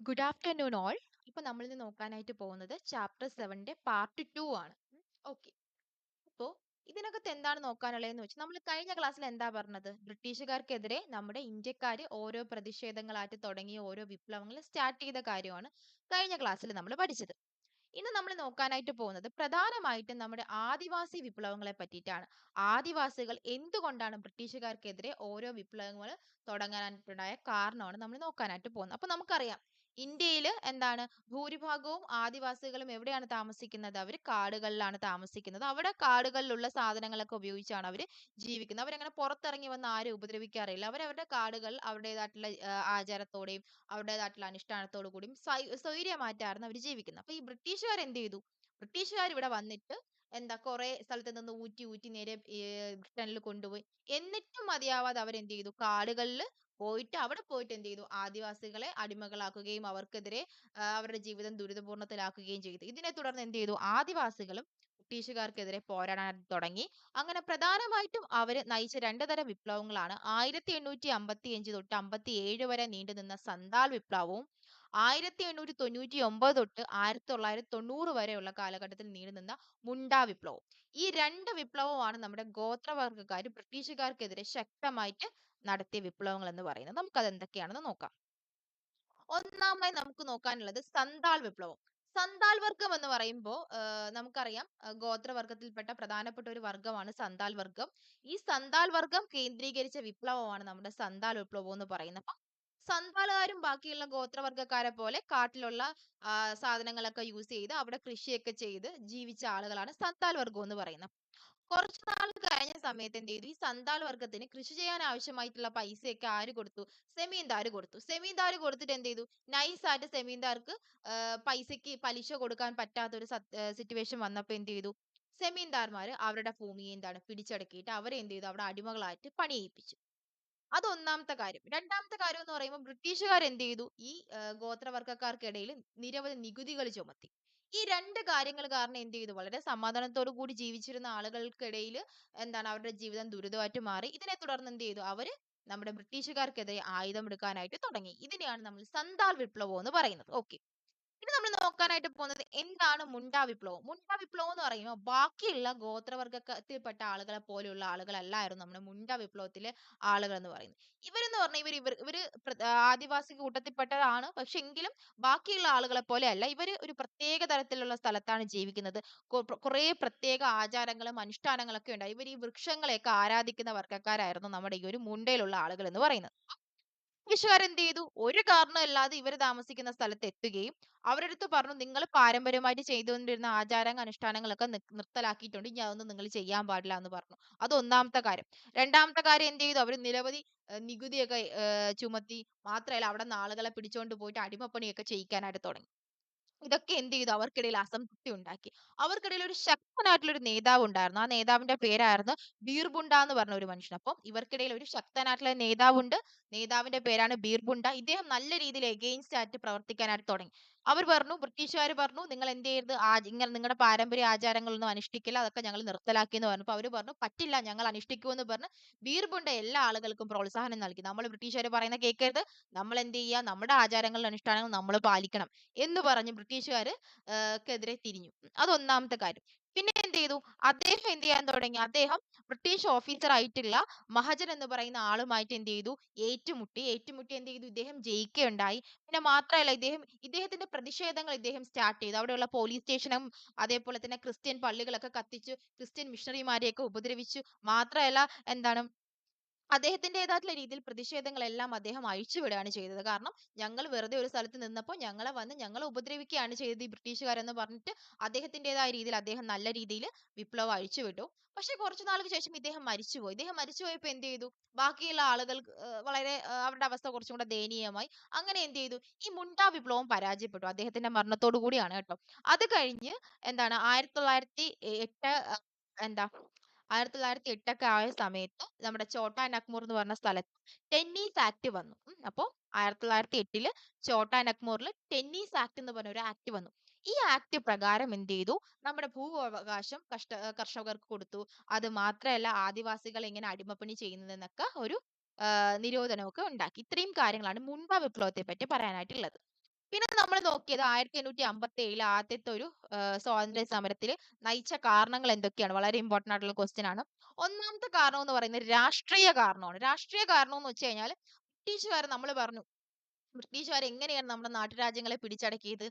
Good afternoon all ഇപ്പൊ നമ്മൾ ഇന്ന് നോക്കാനായിട്ട് പോകുന്നത് ചാപ്റ്റർ സെവന്റെ പാർട്ട് ടു ആണ്. ഓക്കെ അപ്പോ ഇതിനകത്ത് എന്താണ് നോക്കാനുള്ളതെന്ന് വെച്ചാൽ നമ്മൾ കഴിഞ്ഞ ക്ലാസ്സിൽ എന്താ പറഞ്ഞത്? ബ്രിട്ടീഷുകാർക്കെതിരെ നമ്മുടെ ഇന്ത്യക്കാർ ഓരോ പ്രതിഷേധങ്ങളായിട്ട് തുടങ്ങിയ ഓരോ വിപ്ലവങ്ങൾ സ്റ്റാർട്ട് ചെയ്ത കാര്യമാണ് കഴിഞ്ഞ ക്ലാസ്സിൽ നമ്മൾ പഠിച്ചത്. ഇന്ന് നമ്മൾ നോക്കാനായിട്ട് പോകുന്നത് പ്രധാനമായിട്ടും നമ്മുടെ ആദിവാസി വിപ്ലവങ്ങളെ പറ്റിയിട്ടാണ്. ആദിവാസികൾ എന്തുകൊണ്ടാണ് ബ്രിട്ടീഷുകാർക്കെതിരെ ഓരോ വിപ്ലവങ്ങൾ തുടങ്ങാനായിട്ടുണ്ടായ കാരണമാണ് നമ്മൾ നോക്കാനായിട്ട് പോകുന്നത്. അപ്പൊ നമുക്കറിയാം ഇന്ത്യയിൽ എന്താണ് ഭൂരിഭാഗവും ആദിവാസികളും എവിടെയാണ് താമസിക്കുന്നത്? അവർ കാടുകളിലാണ് താമസിക്കുന്നത്. അവിടെ കാടുകളിലുള്ള സാധനങ്ങളൊക്കെ ഉപയോഗിച്ചാണ് അവർ ജീവിക്കുന്നത്. അവരങ്ങനെ പുറത്തിറങ്ങി വന്ന് ആരും ഉപദ്രവിക്കാറില്ല. അവരവരുടെ കാടുകൾ അവരുടേതായിട്ടുള്ള ആചാരത്തോടെയും അവരുടേതായിട്ടുള്ള അനുഷ്ഠാനത്തോടു കൂടിയും സ്വൈ- സ്വൈര്യമായിട്ടായിരുന്നു അവർ ജീവിക്കുന്നത്. അപ്പൊ ഈ ബ്രിട്ടീഷുകാർ എന്ത് ചെയ്തു? ബ്രിട്ടീഷുകാർ ഇവിടെ വന്നിട്ട് എന്താ കുറെ സ്ഥലത്ത് നിന്ന് ഊറ്റി ഊറ്റി നേരെ ബ്രിട്ടനിൽ കൊണ്ടുപോയി. എന്നിട്ടും മതിയാവാതെ അവർ എന്ത് ചെയ്തു? കാടുകളിൽ പോയിട്ട് അവിടെ പോയിട്ട് എന്ത് ചെയ്തു? ആദിവാസികളെ അടിമകളാക്കുകയും അവർക്കെതിരെ അവരുടെ ജീവിതം ദുരിതപൂർണത്തിലാക്കുകയും ചെയ്തു. ഇതിനെ തുടർന്ന് എന്ത് ചെയ്തു? ആദിവാസികളും ബ്രിട്ടീഷുകാർക്കെതിരെ പോരാടാൻ തുടങ്ങി. അങ്ങനെ പ്രധാനമായിട്ടും അവർ നയിച്ച രണ്ട് തരം വിപ്ലവങ്ങളാണ്. ആയിരത്തി എണ്ണൂറ്റി അമ്പത്തി അഞ്ച് തൊട്ട് അമ്പത്തി ഏഴ് വരെ നീണ്ടു നിന്ന സന്താൽ വിപ്ലവവും ആയിരത്തി എണ്ണൂറ്റി തൊണ്ണൂറ്റി ഒമ്പത് തൊട്ട് ആയിരത്തി തൊള്ളായിരത്തി തൊണ്ണൂറ് വരെയുള്ള കാലഘട്ടത്തിൽ നീണ്ടുനിന്ന മുണ്ടാ വിപ്ലവം ഈ രണ്ട് വിപ്ലവമാണ് നമ്മുടെ ഗോത്രവർഗക്കാർ ബ്രിട്ടീഷുകാർക്കെതിരെ ശക്തമായിട്ട് നടത്തിയ വിപ്ലവങ്ങൾ എന്ന് പറയുന്നത് നമുക്കത് എന്തൊക്കെയാണെന്ന് നോക്കാം. ഒന്നാമതായി നമുക്ക് നോക്കാനുള്ളത് സന്താൾ വിപ്ലവം. സന്താൽ വർഗം എന്ന് പറയുമ്പോൾ നമുക്കറിയാം ഗോത്രവർഗത്തിൽപ്പെട്ട പ്രധാനപ്പെട്ട ഒരു വർഗമാണ് സന്താൽ വർഗം. ഈ സന്താൽ വർഗം കേന്ദ്രീകരിച്ച വിപ്ലവമാണ് നമ്മുടെ സന്താൽ വിപ്ലവം എന്ന് പറയുന്നത്. അപ്പൊ സന്താലുകാരും ബാക്കിയുള്ള ഗോത്രവർഗക്കാരെ പോലെ കാട്ടിലുള്ള സാധനങ്ങളൊക്കെ യൂസ് ചെയ്ത് അവിടെ കൃഷിയൊക്കെ ചെയ്ത് ജീവിച്ച ആളുകളാണ് സന്താൽ വർഗം എന്ന് പറയുന്നത്. കുറച്ചു നാൾ കഴിഞ്ഞ സമയത്ത് എന്ത് ചെയ്തു? ഈ സന്താൽ വർഗത്തിന് കൃഷി ചെയ്യാൻ ആവശ്യമായിട്ടുള്ള പൈസയൊക്കെ ആര് കൊടുത്തു? സെമീന്ദാർ കൊടുത്തു. സെമീന്ദാർ കൊടുത്തിട്ട് എന്ത് ചെയ്തു? നൈസ് ആയിട്ട് സെമീന്ദാർക്ക് പൈസയ്ക്ക് പലിശ കൊടുക്കാൻ പറ്റാത്ത ഒരു സിറ്റുവേഷൻ വന്നപ്പോൾ എന്ത് ചെയ്തു? സെമീന്ദാർമാർ അവരുടെ ഭൂമിയെ എന്താണ് പിടിച്ചടക്കിയിട്ട് അവരെ എന്ത് ചെയ്തു? അവിടെ അടിമകളായിട്ട് പണി ചെയ്യിപ്പിച്ചു അത് ഒന്നാമത്തെ കാര്യം. രണ്ടാമത്തെ കാര്യം എന്ന് പറയുമ്പോൾ ബ്രിട്ടീഷുകാർ എന്ത് ചെയ്തു? ഈ ഗോത്രവർഗക്കാർക്കിടയിൽ നിരവധി നികുതികൾ ചുമത്തി. ഈ രണ്ട് കാര്യങ്ങൾ കാരണം എന്ത് ചെയ്തു? വളരെ സമാധാനത്തോടു കൂടി ജീവിച്ചിരുന്ന ആളുകൾക്കിടയിൽ എന്താണ് അവരുടെ ജീവിതം ദുരിതമായിട്ട് മാറി. ഇതിനെ തുടർന്ന് എന്ത് ചെയ്തു? അവർ നമ്മുടെ ബ്രിട്ടീഷുകാർക്കെതിരെ ആയുധം എടുക്കാനായിട്ട് തുടങ്ങി. ഇതിനെയാണ് നമ്മൾ സന്താൽ വിപ്ലവം എന്ന് പറയുന്നത്. ഓക്കെ. ഇനി നമ്മൾ നോക്കാനായിട്ട് പോകുന്നത് എന്താണ് മുണ്ട വിപ്ലവം? മുണ്ട വിപ്ലവം എന്ന് പറയുമ്പോൾ ബാക്കിയുള്ള ഗോത്രവർഗത്തിൽപ്പെട്ട ആളുകളെ പോലെയുള്ള ആളുകളല്ലായിരുന്നു നമ്മുടെ മുണ്ട വിപ്ലവത്തിലെ ആളുകൾ എന്ന് പറയുന്നത്. ഇവരെന്ന് പറഞ്ഞാൽ ഇവർ ഇവർ ഇവർ ആദിവാസി കൂട്ടത്തിൽപ്പെട്ടതാണ്. പക്ഷെ എങ്കിലും ബാക്കിയുള്ള ആളുകളെ പോലെ അല്ല ഇവർ ഒരു പ്രത്യേക തരത്തിലുള്ള സ്ഥലത്താണ് ജീവിക്കുന്നത്. കുറെ പ്രത്യേക ആചാരങ്ങളും അനുഷ്ഠാനങ്ങളൊക്കെ ഉണ്ടായി. ഇവർ ഈ വൃക്ഷങ്ങളെയൊക്കെ ആരാധിക്കുന്ന വർഗക്കാരായിരുന്നു നമ്മുടെ ഈ ഒരു മുണ്ടയിലുള്ള ആളുകൾ എന്ന് പറയുന്നത്. ബ്രിട്ടീഷുകാർ എന്ത് ചെയ്തു ഒരു കാരണമില്ലാതെ ഇവർ താമസിക്കുന്ന സ്ഥലത്ത് എത്തുകയും അവരുടെ അടുത്ത് പറഞ്ഞു നിങ്ങൾ പാരമ്പര്യമായിട്ട് ചെയ്തുകൊണ്ടിരുന്ന ആചാരങ്ങൾ അനുഷ്ഠാനങ്ങളൊക്കെ നിർത്തലാക്കിയിട്ടുണ്ട്. ഇനി അതൊന്നും നിങ്ങൾ ചെയ്യാൻ പാടില്ല എന്ന് പറഞ്ഞു. അത് ഒന്നാമത്തെ കാര്യം. രണ്ടാമത്തെ കാര്യം എന്ത് ചെയ്തു അവർ നിരവധി നികുതിയൊക്കെ ചുമത്തി മാത്രമല്ല അവിടെ ആളുകളെ പിടിച്ചോണ്ട് പോയിട്ട് അടിമപ്പണിയൊക്കെ ചെയ്യിക്കാനായിട്ട് തുടങ്ങി. ഇതൊക്കെ എന്ത് ചെയ്തു? അവർക്കിടയിൽ അസംതൃപ്തി ഉണ്ടാക്കി. അവർക്കിടയിൽ ഒരു ശക്തനായിട്ടുള്ള ഒരു നേതാവ് ഉണ്ടായിരുന്നു. ആ നേതാവിന്റെ പേരായിരുന്നു ബീർബുണ്ട എന്ന് പറഞ്ഞ ഒരു മനുഷ്യൻ. അപ്പം ഇവർക്കിടയിൽ ഒരു ശക്തനായിട്ടുള്ള നേതാവുണ്ട്. നേതാവിന്റെ പേരാണ് ബീർബുണ്ട. ഇദ്ദേഹം നല്ല രീതിയിൽ എഗെയിൻസ്റ്റ് ആയിട്ട് പ്രവർത്തിക്കാനായിട്ട് തുടങ്ങി. അവർ പറഞ്ഞു ബ്രിട്ടീഷുകാർ പറഞ്ഞു നിങ്ങൾ എന്ത് ചെയ്യരുത് ഇങ്ങനെ നിങ്ങളുടെ പാരമ്പര്യ ആചാരങ്ങളൊന്നും അനുഷ്ഠിക്കില്ല. അതൊക്കെ ഞങ്ങൾ നിർത്തലാക്കി എന്ന് പറഞ്ഞപ്പോൾ അവർ പറഞ്ഞു പറ്റില്ല ഞങ്ങൾ അനുഷ്ഠിക്കുമെന്ന് പറഞ്ഞ് ബീർബുണ്ട എല്ലാ ആളുകൾക്കും പ്രോത്സാഹനം നൽകി. നമ്മൾ ബ്രിട്ടീഷുകാർ പറയുന്ന കേൾക്കരുത് നമ്മൾ എന്ത് ചെയ്യുക നമ്മുടെ ആചാരങ്ങളും അനുഷ്ഠാനങ്ങളും നമ്മൾ പാലിക്കണം എന്ന് പറഞ്ഞ് ബ്രിട്ടീഷുകാര് ക്കെതിരെ തിരിഞ്ഞു. അത് ഒന്നാമത്തെ കാര്യം. പിന്നെ എന്ത് ചെയ്തു? അദ്ദേഹം എന്ത് ചെയ്യാൻ തുടങ്ങി? അദ്ദേഹം ബ്രിട്ടീഷ് ഓഫീസർ ആയിട്ടുള്ള മഹജൻ എന്ന് പറയുന്ന ആളുമായിട്ട് എന്ത് ചെയ്തു? ഏറ്റുമുട്ടി. ഏറ്റുമുട്ടി എന്ത് ചെയ്തു? ഇദ്ദേഹം ജയിക്കുകയുണ്ടായി. പിന്നെ മാത്രമല്ല ഇദ്ദേഹം ഇദ്ദേഹത്തിന്റെ പ്രതിഷേധങ്ങൾ ഇദ്ദേഹം സ്റ്റാർട്ട് ചെയ്തു. അവിടെയുള്ള പോലീസ് സ്റ്റേഷനും അതേപോലെ തന്നെ ക്രിസ്ത്യൻ പള്ളികളൊക്കെ കത്തിച്ചു. ക്രിസ്ത്യൻ മിഷണറിമാരെയൊക്കെ ഉപദ്രവിച്ചു. മാത്രമല്ല എന്താണ് അദ്ദേഹത്തിന്റെതായിട്ടുള്ള രീതിയിൽ പ്രതിഷേധങ്ങളെല്ലാം അദ്ദേഹം അഴിച്ചുവിടുകയാണ് ചെയ്തത്. കാരണം ഞങ്ങൾ വെറുതെ ഒരു സ്ഥലത്ത് നിന്നപ്പോൾ ഞങ്ങളെ വന്ന് ഞങ്ങളെ ഉപദ്രവിക്കുകയാണ് ചെയ്തത് ഈ ബ്രിട്ടീഷുകാരെന്ന് പറഞ്ഞിട്ട് അദ്ദേഹത്തിന്റെതായ രീതിയിൽ അദ്ദേഹം നല്ല രീതിയിൽ വിപ്ലവം അഴിച്ചുവിട്ടു പക്ഷേ കുറച്ചു നാൾക്ക് ശേഷം ഇദ്ദേഹം മരിച്ചുപോയി. ഇദ്ദേഹം മരിച്ചുപോയപ്പോൾ എന്ത് ചെയ്തു? ബാക്കിയുള്ള ആളുകൾ വളരെ അവരുടെ അവസ്ഥ കുറച്ചും കൂടെ ദയനീയമായി. അങ്ങനെ എന്ത് ചെയ്തു? ഈ മുണ്ടാ വിപ്ലവം പരാജയപ്പെട്ടു അദ്ദേഹത്തിന്റെ മരണത്തോടു കൂടിയാണ് കേട്ടോ. അത് കഴിഞ്ഞ് എന്താണ്? ആയിരത്തി തൊള്ളായിരത്തി എട്ട് എന്താ? ആയിരത്തി തൊള്ളായിരത്തി എട്ടൊക്കെ ആയ സമയത്ത് നമ്മുടെ ചോട്ടാ നഗ്മൂർ എന്ന് പറഞ്ഞ സ്ഥലത്ത് ടെന്നീസ് ആക്ട് വന്നു. അപ്പോൾ അപ്പോ ആയിരത്തി തൊള്ളായിരത്തി എട്ടിൽ ചോട്ടാ നഗ്മൂറിൽ ടെന്നീസ് ആക്ട് എന്ന് പറഞ്ഞ ഒരു ആക്ട് വന്നു. ഈ ആക്ട് പ്രകാരം എന്ത് ചെയ്തു? നമ്മുടെ ഭൂവകാശം കഷ്ട കർഷകർക്ക് കൊടുത്തു. അത് മാത്രമല്ല ആദിവാസികൾ എങ്ങനെ അടിമപ്പണി ചെയ്യുന്നതെന്നൊക്കെ ഒരു നിരോധനമൊക്കെ ഉണ്ടാക്കി. ഇത്രയും കാര്യങ്ങളാണ് മുൻപ വിപ്ലവത്തെ പറ്റി പറയാനായിട്ടുള്ളത്. പിന്നെ നമ്മൾ നോക്കിയത് ആയിരത്തി എണ്ണൂറ്റി അമ്പത്തി ഏഴിൽ ആദ്യത്തെ ഒരു സ്വാതന്ത്ര്യ സമരത്തിൽ നയിച്ച കാരണങ്ങൾ എന്തൊക്കെയാണ്? വളരെ ഇമ്പോർട്ടന്റ് ആയിട്ടുള്ള ക്വസ്റ്റ്യൻ ആണ്. ഒന്നാമത്തെ കാരണം എന്ന് പറയുന്നത് രാഷ്ട്രീയ കാരണമാണ്. രാഷ്ട്രീയ കാരണം എന്ന് വെച്ച് കഴിഞ്ഞാൽ ബ്രിട്ടീഷുകാർ നമ്മൾ പറഞ്ഞു ബ്രിട്ടീഷുകാർ എങ്ങനെയാണ് നമ്മുടെ നാട്ടുരാജ്യങ്ങളെ പിടിച്ചടക്കിയത്?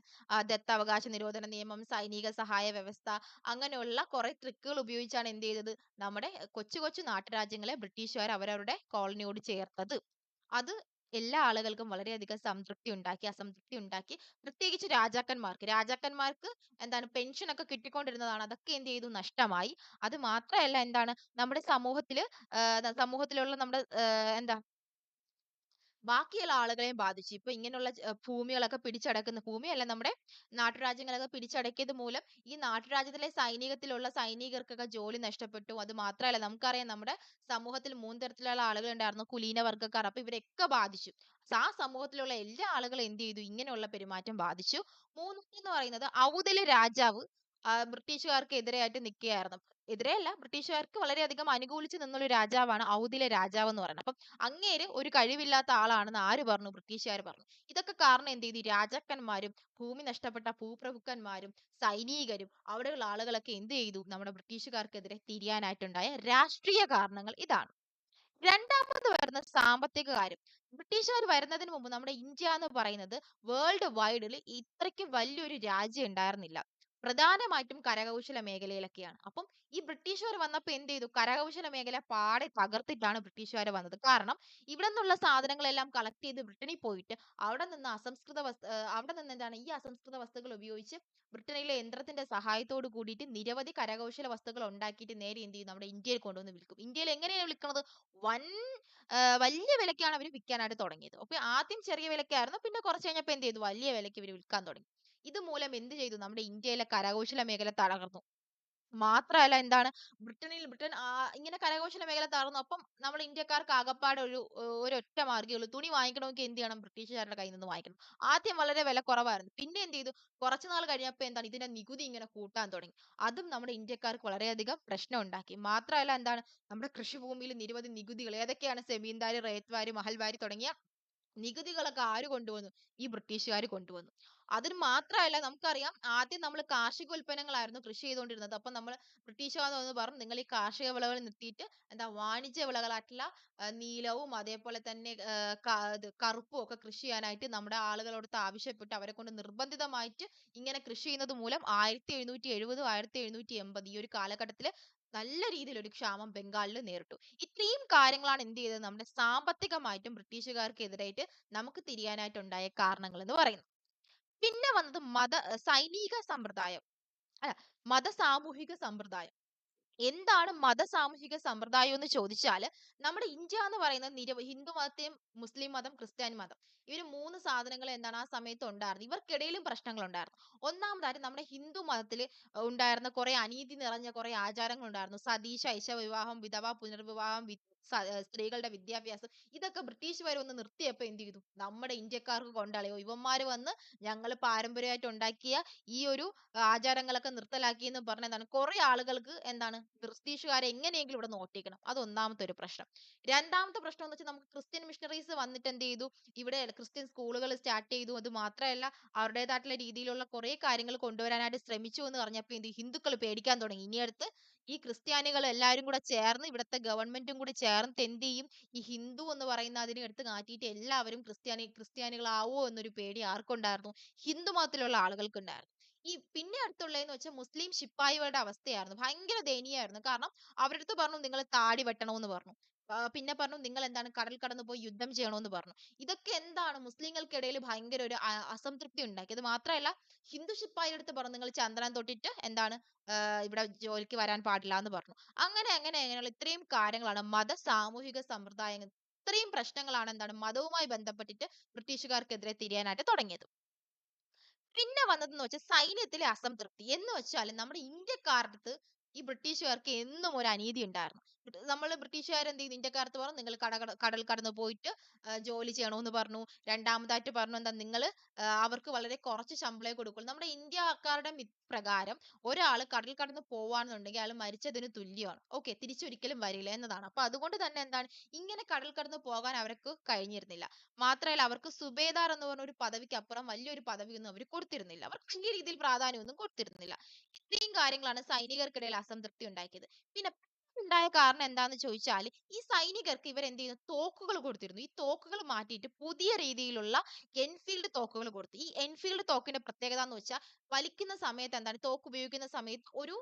ദത്തവകാശ നിരോധന നിയമം സൈനിക സഹായ വ്യവസ്ഥ അങ്ങനെയുള്ള കുറെ ട്രിക്കുകൾ ഉപയോഗിച്ചാണ് എന്ത് ചെയ്തത്? നമ്മുടെ കൊച്ചു കൊച്ചു നാട്ടുരാജ്യങ്ങളെ ബ്രിട്ടീഷുകാർ അവരവരുടെ കോളനിയോട് ചേർത്തത്. അത് എല്ലാ ആളുകൾക്കും വളരെയധികം സംതൃപ്തി ഉണ്ടാക്കി അസംതൃപ്തി ഉണ്ടാക്കി പ്രത്യേകിച്ച് രാജാക്കന്മാർക്ക്. രാജാക്കന്മാർക്ക് എന്താണ് പെൻഷൻ ഒക്കെ കിട്ടിക്കൊണ്ടിരുന്നതാണ്. അതൊക്കെ എന്ത് ചെയ്തു? നഷ്ടമായി. അത് മാത്രമല്ല എന്താണ് നമ്മുടെ സമൂഹത്തിൽ സമൂഹത്തിലുള്ള നമ്മുടെ എന്താ ബാക്കിയുള്ള ആളുകളെയും ബാധിച്ചു. ഇപ്പൊ ഇങ്ങനെയുള്ള ഭൂമികളൊക്കെ പിടിച്ചടക്കുന്ന ഭൂമിയല്ല നമ്മുടെ നാട്ടുരാജ്യങ്ങളൊക്കെ പിടിച്ചടക്കിയത് മൂലം ഈ നാട്ടുരാജ്യത്തിലെ സൈനികത്തിലുള്ള സൈനികർക്കൊക്കെ ജോലി നഷ്ടപ്പെട്ടു. അത് മാത്രമല്ല നമുക്കറിയാം നമ്മുടെ സമൂഹത്തിൽ മൂന്ന് തരത്തിലുള്ള ആളുകൾ ഉണ്ടായിരുന്നു കുലീന വർഗക്കാർ അപ്പൊ ഇവരൊക്കെ ബാധിച്ചു. ആ സമൂഹത്തിലുള്ള എല്ലാ ആളുകളും എന്ത് ചെയ്തു? ഇങ്ങനെയുള്ള പെരുമാറ്റം ബാധിച്ചു. മൂന്നെന്ന് പറയുന്നത് ഔദല രാജാവ് ബ്രിട്ടീഷുകാർക്ക് എതിരെയായിട്ട് നിൽക്കുകയായിരുന്നു. എതിരെയല്ല ബ്രിട്ടീഷുകാർക്ക് വളരെയധികം അനുകൂലിച്ച് നിന്നൊരു രാജാവാണ് ഔദിലെ രാജാവ് എന്ന് പറയുന്നത്. അപ്പം അങ്ങേര് ഒരു കഴിവില്ലാത്ത ആളാണെന്ന് ആര് പറഞ്ഞു? ബ്രിട്ടീഷുകാർ പറഞ്ഞു. ഇതൊക്കെ കാരണം എന്ത് ചെയ്തു? രാജാക്കന്മാരും ഭൂമി നഷ്ടപ്പെട്ട ഭൂപ്രഭുക്കന്മാരും സൈനികരും അവിടെയുള്ള ആളുകളൊക്കെ എന്ത് ചെയ്തു? നമ്മുടെ ബ്രിട്ടീഷുകാർക്കെതിരെ തിരിയാനായിട്ടുണ്ടായ രാഷ്ട്രീയ കാരണങ്ങൾ ഇതാണ്. രണ്ടാമത് വരുന്ന സാമ്പത്തിക കാര്യം. ബ്രിട്ടീഷുകാർ വരുന്നതിന് മുമ്പ് നമ്മുടെ ഇന്ത്യ എന്ന് പറയുന്നത് വേൾഡ് വൈഡിൽ ഇത്രയ്ക്ക് വലിയൊരു രാജ്യം ഉണ്ടായിരുന്നില്ല. പ്രധാനമായിട്ടും കരകൗശല മേഖലയിലൊക്കെയാണ്. അപ്പം ഈ ബ്രിട്ടീഷുകാർ വന്നപ്പോൾ എന്ത് ചെയ്തു? കരകൗശല മേഖല പാടെ തകർത്തിട്ടാണ് ബ്രിട്ടീഷുകാർ വന്നത്. കാരണം ഇവിടെ നിന്നുള്ള സാധനങ്ങളെല്ലാം കളക്ട് ചെയ്ത് ബ്രിട്ടനിൽ പോയിട്ട് അവിടെ നിന്ന് അസംസ്കൃത വസ്തു അവിടെ നിന്ന് എന്താണ് ഈ അസംസ്കൃത വസ്തുക്കൾ ഉപയോഗിച്ച് ബ്രിട്ടനിലെ യന്ത്രത്തിന്റെ സഹായത്തോട് കൂടിയിട്ട് നിരവധി കരകൗശല വസ്തുക്കൾ ഉണ്ടാക്കിയിട്ട് നേരെ എന്ത് ചെയ്യും നമ്മുടെ ഇന്ത്യയിൽ കൊണ്ടുവന്ന് വിൽക്കും. ഇന്ത്യയിൽ എങ്ങനെയാണ് വിൽക്കുന്നത്? വൻ വലിയ വിലക്കാണ് അവർ വിൽക്കാനായിട്ട് തുടങ്ങിയത്. അപ്പൊ ആദ്യം ചെറിയ വിലക്കായിരുന്നു. പിന്നെ കുറച്ച് കഴിഞ്ഞപ്പോൾ എന്ത് ചെയ്തു? വലിയ വിലയ്ക്ക് ഇവർ വിൽക്കാൻ തുടങ്ങി. ഇത് മൂലം എന്ത് ചെയ്തു? നമ്മുടെ ഇന്ത്യയിലെ കരകൗശല മേഖല തകർന്നു മാത്രമല്ല എന്താണ്? ബ്രിട്ടനിൽ ബ്രിട്ടൻ ഇങ്ങനെ കരകൗശല മേഖല തകർന്നു അപ്പം നമ്മൾ ഇന്ത്യക്കാർക്ക് ആകപ്പാടെ ഒരു ഒരൊറ്റ മാർഗേ ഉള്ളൂ. തുണി വാങ്ങിക്കണമെങ്കിൽ എന്ത് ചെയ്യണം? ബ്രിട്ടീഷുകാരുടെ കയ്യിൽ നിന്ന് വാങ്ങിക്കണം. ആദ്യം വളരെ വില കുറവായിരുന്നു. പിന്നെ എന്ത് ചെയ്തു? കുറച്ചു നാൾ കഴിഞ്ഞപ്പോൾ എന്താണ്? ഇതിന്റെ നികുതി ഇങ്ങനെ കൂട്ടാൻ തുടങ്ങി. അതും നമ്മുടെ ഇന്ത്യക്കാർക്ക് വളരെയധികം പ്രശ്നം ഉണ്ടാക്കി മാത്രമല്ല എന്താണ്? നമ്മുടെ കൃഷിഭൂമിയിൽ നിരവധി നികുതികൾ ഏതൊക്കെയാണ്? സെമീന്ദാരി റേത്ത്വാരി മഹൽവാരി തുടങ്ങിയ നികുതികളൊക്കെ ആര് കൊണ്ടുവന്നു? ഈ ബ്രിട്ടീഷുകാർ കൊണ്ടുവന്നു. അതിന് മാത്രമല്ല നമുക്കറിയാം ആദ്യം നമ്മൾ കാർഷിക ഉൽപ്പന്നങ്ങളായിരുന്നു കൃഷി ചെയ്തുകൊണ്ടിരുന്നത്. അപ്പൊ നമ്മൾ ബ്രിട്ടീഷുകാർ വന്ന് പറഞ്ഞു നിങ്ങൾ ഈ കാർഷിക വിളകൾ നിർത്തിയിട്ട് എന്താ വാണിജ്യ വിളകളായിട്ടുള്ള നീലവും അതേപോലെ തന്നെ കറുപ്പും ഒക്കെ കൃഷി ചെയ്യാനായിട്ട് നമ്മുടെ ആളുകളോട് ആവശ്യപ്പെട്ട് അവരെ കൊണ്ട് നിർബന്ധിതമായിട്ട് ഇങ്ങനെ കൃഷി ചെയ്യുന്നത് മൂലം ആയിരത്തി എഴുന്നൂറ്റി എഴുപതും ആയിരത്തി എഴുന്നൂറ്റി എൺപത് ഈ ഒരു കാലഘട്ടത്തിൽ നല്ല രീതിയിൽ ഒരു ക്ഷാമം ബംഗാളിൽ നേരിട്ടു. ഇത്രയും കാര്യങ്ങളാണ് എന്ത് ചെയ്തത്? നമ്മുടെ സാമ്പത്തികമായിട്ടും ബ്രിട്ടീഷുകാർക്ക് എതിരായിട്ട് നമുക്ക് തിരിയാനായിട്ടുണ്ടായ കാരണങ്ങൾ എന്ന് പറയുന്നത്. പിന്നെ വന്നത് മത സൈനിക സമ്പ്രദായം. അല്ല മത സാമൂഹിക സമ്പ്രദായം. എന്താണ് മത സാമൂഹിക സമ്പ്രദായം എന്ന് ചോദിച്ചാൽ നമ്മുടെ ഇന്ത്യ എന്ന് പറയുന്നത് നിരവധി ഹിന്ദു മതത്തെയും മുസ്ലിം മതം ക്രിസ്ത്യാനി മതം. ഇവർ മൂന്ന് സാധനങ്ങൾ എന്താണ് ആ സമയത്ത് ഉണ്ടായിരുന്നത് ഇവർക്കിടയിലും പ്രശ്നങ്ങൾ ഉണ്ടായിരുന്നു ഒന്നാമതായിട്ട് നമ്മുടെ ഹിന്ദു മതത്തിൽ ഉണ്ടായിരുന്ന കുറെ അനീതി നിറഞ്ഞ കുറെ ആചാരങ്ങൾ ഉണ്ടായിരുന്നു സതീശ ശൈശവ വിവാഹം വിധവ പുനർവിവാഹം സ്ത്രീകളുടെ വിദ്യാഭ്യാസം ഇതൊക്കെ ബ്രിട്ടീഷുകാർ ഒന്ന് നിർത്തിയപ്പോൾ എന്ത് ചെയ്തു? നമ്മുടെ ഇന്ത്യക്കാർക്ക് കൊണ്ടാളിയോ ഇവന്മാര് വന്ന് ഞങ്ങൾ പാരമ്പര്യമായിട്ട് ഉണ്ടാക്കിയ ഈ ഒരു ആചാരങ്ങളൊക്കെ നിർത്തലാക്കി എന്ന് പറഞ്ഞ എന്താണ് കുറെ ആളുകൾക്ക് എന്താണ് ബ്രിട്ടീഷുകാരെ എങ്ങനെയെങ്കിലും ഇവിടെ നോട്ടിക്കണം. അത് ഒന്നാമത്തെ ഒരു പ്രശ്നം. രണ്ടാമത്തെ പ്രശ്നം എന്ന് വെച്ചാൽ നമുക്ക് ക്രിസ്ത്യൻ മിഷണറീസ് വന്നിട്ട് എന്ത് ചെയ്തു? ഇവിടെ ക്രിസ്ത്യൻ സ്കൂളുകൾ സ്റ്റാർട്ട് ചെയ്തു. അത് മാത്രമല്ല അവരുടേതായിട്ടുള്ള രീതിയിലുള്ള കുറെ കാര്യങ്ങൾ കൊണ്ടുവരാനായിട്ട് ശ്രമിച്ചു എന്ന് പറഞ്ഞപ്പോൾ എന്ത് ഹിന്ദുക്കൾ പേടിക്കാൻ തുടങ്ങി. ഇനി അടുത്ത് ഈ ക്രിസ്ത്യാനികൾ എല്ലാവരും കൂടെ ചേർന്ന് ഇവിടുത്തെ ഗവൺമെന്റും കൂടി ചേർന്ന് എന്ത് ചെയ്യും? ഈ ഹിന്ദു എന്ന് പറയുന്ന അതിനെ എടുത്ത് മാറ്റിയിട്ട് എല്ലാവരും ക്രിസ്ത്യാനി ക്രിസ്ത്യാനികളാവോ എന്നൊരു പേടി ആർക്കുണ്ടായിരുന്നു? ഹിന്ദു മതത്തിലുള്ള ആളുകൾക്കുണ്ടായിരുന്നു. ഈ പിന്നെ അടുത്തുള്ളതെന്ന് വെച്ചാൽ മുസ്ലിം ശിപ്പായികളുടെ അവസ്ഥയായിരുന്നു. ഭയങ്കര ദയനീയമായിരുന്നു. കാരണം അവരുടെ അടുത്ത് പറഞ്ഞു നിങ്ങൾ താടി വെട്ടണമെന്ന് പറഞ്ഞു. പിന്നെ പറഞ്ഞു നിങ്ങൾ എന്താണ് കടൽ കടന്നു പോയി യുദ്ധം ചെയ്യണമെന്ന് പറഞ്ഞു. ഇതൊക്കെ എന്താണ് മുസ്ലിങ്ങൾക്കിടയിൽ ഭയങ്കര ഒരു അസംതൃപ്തി ഉണ്ടാക്കി. അത് മാത്രമല്ല ഹിന്ദു ശിപ്പായിയുടെ അടുത്ത് പറഞ്ഞു നിങ്ങൾ ചന്ദനം തൊട്ടിട്ട് എന്താണ് ഇവിടെ ജോലിക്ക് വരാൻ പാടില്ല എന്ന് പറഞ്ഞു. അങ്ങനെ അങ്ങനെ അങ്ങനെയുള്ള ഇത്രയും കാര്യങ്ങളാണ് മത സാമൂഹിക സമ്പ്രദായങ്ങൾ ഇത്രയും പ്രശ്നങ്ങളാണ് എന്താണ് മതവുമായി ബന്ധപ്പെട്ടിട്ട് ബ്രിട്ടീഷുകാർക്കെതിരെ തിരിയാനായിട്ട് തുടങ്ങിയത്. പിന്നെ വന്നതെന്ന് വെച്ചാൽ സൈന്യത്തിലെ അസംതൃപ്തി. എന്ന് വെച്ചാൽ നമ്മുടെ ഇന്ത്യക്കാരുടെ അടുത്ത് ഈ ബ്രിട്ടീഷുകാർക്ക് എന്നും ഒരു അനീതി ഉണ്ടായിരുന്നു. നമ്മൾ ബ്രിട്ടീഷുകാർ എന്ത് ചെയ്തു? ഇന്ത്യക്കാരത്ത് പറഞ്ഞു നിങ്ങൾ കട കട കടൽ കടന്ന് പോയിട്ട് ജോലി ചെയ്യണമെന്ന് പറഞ്ഞു. രണ്ടാമതായിട്ട് പറഞ്ഞു എന്താ നിങ്ങൾ അവർക്ക് വളരെ കുറച്ച് ശമ്പളമേ കൊടുക്കുള്ളൂ. നമ്മുടെ ഇന്ത്യക്കാരുടെ പ്രകാരം ഒരാൾ കടൽ കടന്ന് പോവാണെന്നുണ്ടെങ്കിൽ അയാൾ മരിച്ചതിന് തുല്യമാണ്. ഓക്കെ തിരിച്ചൊരിക്കലും വരില്ല എന്നതാണ്. അപ്പൊ അതുകൊണ്ട് തന്നെ എന്താണ്? ഇങ്ങനെ കടൽ കടന്ന് പോകാൻ അവർക്ക് കഴിഞ്ഞിരുന്നില്ല. മാത്രമല്ല അവർക്ക് സുബേദാർ എന്ന് പറഞ്ഞ ഒരു പദവിക്ക് അപ്പുറം വലിയൊരു പദവിയൊന്നും അവർ കൊടുത്തിരുന്നില്ല. അവർക്ക് വലിയ രീതിയിൽ പ്രാധാന്യമൊന്നും കൊടുത്തിരുന്നില്ല. ഇത്രയും കാര്യങ്ങളാണ് സൈനികർക്കിടയിൽ അസംതൃപ്തി ഉണ്ടാക്കിയത്. പിന്നെ ഉണ്ടായ കാരണം എന്താന്ന് ചോദിച്ചാൽ ഈ സൈനികർക്ക് ഇവർ എന്ത് ചെയ്യുന്നു? തോക്കുകൾ കൊടുത്തിരുന്നു. ഈ തോക്കുകൾ മാറ്റിയിട്ട് പുതിയ രീതിയിലുള്ള എൻഫീൽഡ് തോക്കുകൾ കൊടുത്തു. ഈ എൻഫീൽഡ് തോക്കിന്റെ പ്രത്യേകത എന്ന് വെച്ചാൽ വലിക്കുന്ന സമയത്ത് എന്താണ്? തോക്ക് ഉപയോഗിക്കുന്ന സമയത്ത് ഒരു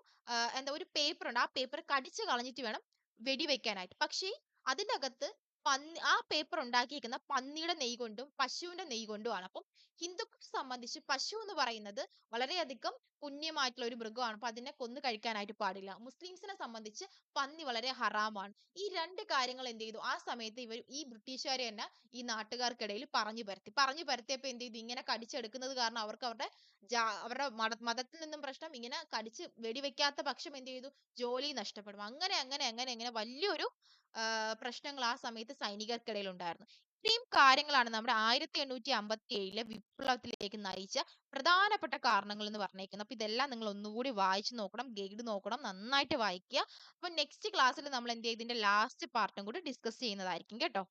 എന്താ ഒരു പേപ്പർ ഉണ്ട്. ആ പേപ്പർ കടിച്ചു കളഞ്ഞിട്ട് വേണം വെടിവെക്കാനായിട്ട്. പക്ഷേ അതിനകത്ത് പന്നി ആ പേപ്പർ ഉണ്ടാക്കിയിരിക്കുന്ന പന്നിയുടെ നെയ് കൊണ്ടും പശുവിന്റെ നെയ് കൊണ്ടുമാണ് അപ്പം ഹിന്ദുക്കളെ സംബന്ധിച്ച് പശു എന്ന് പറയുന്നത് വളരെയധികം പുണ്യമായിട്ടുള്ള ഒരു മൃഗമാണ്. അപ്പൊ അതിനെ കൊന്നു കഴിക്കാനായിട്ട് പാടില്ല. മുസ്ലിംസിനെ സംബന്ധിച്ച് പന്നി വളരെ ഹറാമാണ്. ഈ രണ്ട് കാര്യങ്ങൾ എന്ത് ചെയ്തു? ആ സമയത്ത് ഇവർ ഈ ബ്രിട്ടീഷുകാരെ തന്നെ ഈ നാട്ടുകാർക്കിടയിൽ പറഞ്ഞു പരത്തി. പറഞ്ഞു പരത്തിയപ്പോ എന്ത് ചെയ്തു? ഇങ്ങനെ കടിച്ചെടുക്കുന്നത് കാരണം അവർക്ക് അവരുടെ ജാ- അവരുടെ മത മതത്തിൽ നിന്നും പ്രശ്നം ഇങ്ങനെ കടിച്ച് വെടിവെക്കാത്ത പക്ഷം എന്ത് ചെയ്തു? ജോലി നഷ്ടപ്പെടും. അങ്ങനെ അങ്ങനെ അങ്ങനെ അങ്ങനെ വലിയൊരു പ്രശ്നങ്ങൾ ആ സമയത്ത് സൈനികർക്കിടയിൽ ഉണ്ടായിരുന്നു. ഇത്രയും കാര്യങ്ങളാണ് നമ്മുടെ ആയിരത്തി എണ്ണൂറ്റി അമ്പത്തി ഏഴിലെ വിപ്ലവത്തിലേക്ക് നയിച്ച പ്രധാനപ്പെട്ട കാരണങ്ങൾ എന്ന് പറഞ്ഞേക്കുന്നത്. അപ്പൊ ഇതെല്ലാം നിങ്ങൾ ഒന്നുകൂടി വായിച്ചു നോക്കണം ഗൈഡ് നോക്കണം നന്നായിട്ട് വായിക്കുക. അപ്പൊ നെക്സ്റ്റ് ക്ലാസ്സിൽ നമ്മൾ എന്ത് ചെയ്യും? ഇതിന്റെ ലാസ്റ്റ് പാർട്ടും കൂടി ഡിസ്കസ് ചെയ്യുന്നതായിരിക്കും കേട്ടോ.